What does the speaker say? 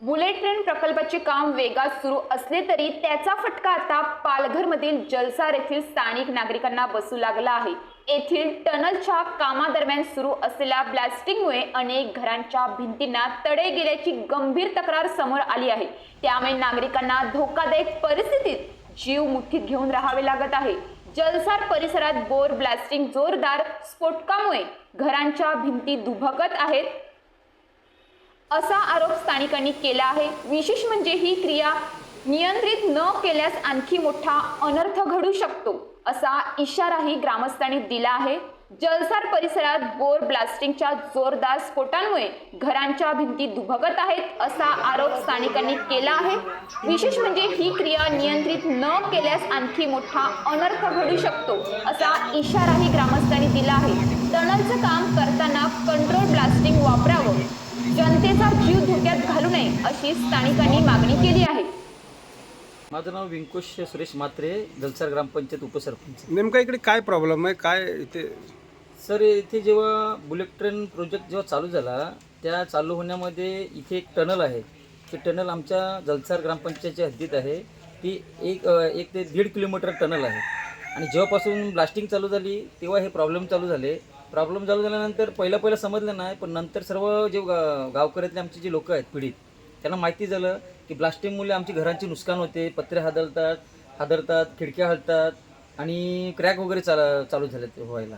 Bullet train प्रकल्पाचे काम वेगात सुरू असले तरी त्याचा फटका आता पालघरमधील जलसार येथील स्थानिक नागरिकांना बसू लागला आहे. येथील टनलच्या कामादरम्यान सुरू असलेल्या ब्लास्टिंगमुळे अनेक घरांच्या भिंतींना तडे गेल्याची गंभीर तक्रार समोर आली आहे. त्यामुळे नागरिकांना धोकादायक परिस्थितीत जीव मुठीत घेऊन राहावे लागत आहे. जलसार परिसरात बोर ब्लास्टिंग जोरदार स्फोटकामुळे घरांच्या भिंती दुभकत आहेत. असा आरोप स्थानिकांनी केला आहे. विशेष म्हणजे ही क्रिया नियंत्रित न केल्यास आणखी मोठा अनर्थ घडू शकतो असा इशाराही ग्रामस्थांनी दिला आहे. जलसार परिसरात बोर ब्लास्टिंगच्या जोरदार स्फोटांमुळे घरांच्या भिंती दुभगत आहेत असा आरोप स्थानिकांनी केला आहे. विशेष म्हणजे ही क्रिया नियंत्रित न केल्यास आणखी मोठा अनर्थ घडू शकतो असा इशाराही ग्रामस्थांनी दिला आहे. टनलचं काम करताना कंट्रोल ब्लास्टिंग वापरावं जनतेचा जीव धोक्यात घालू नये अशी स्थानिकांनी मागणी केली आहे. माझं नाव व्यंकुश सुरेश म्हात्रे जलसार ग्रामपंचायत उपसरपंच. नेमका इकडे काय प्रॉब्लेम आहे? काय इथे? सर इथे जेव्हा बुलेट ट्रेन प्रोजेक्ट जेव्हा चालू झाला त्या चालू होण्यामध्ये इथे एक टनल आहे. ते टनल आमच्या जलसार ग्रामपंचायतच्या हद्दीत आहे. ती एक एक ते दीड किलोमीटर टनल आहे. आणि जेव्हापासून ब्लास्टिंग चालू झाली तेव्हा हे प्रॉब्लेम चालू झाले. प्रॉब्लेम चालू झाल्यानंतर पहिलं पहिलं समजलं नाही पण नंतर सर्व जे गा- गावकऱ्यातले आमचे जे लोक आहेत पिढीत त्यांना माहिती झालं की ब्लास्टिंगमुळे आमची घरांचे नुकसान होते पत्रे हादरतात हादरतात खिडक्या हलतात आणि क्रॅक वगैरे चाला चालू झाले व्हायला.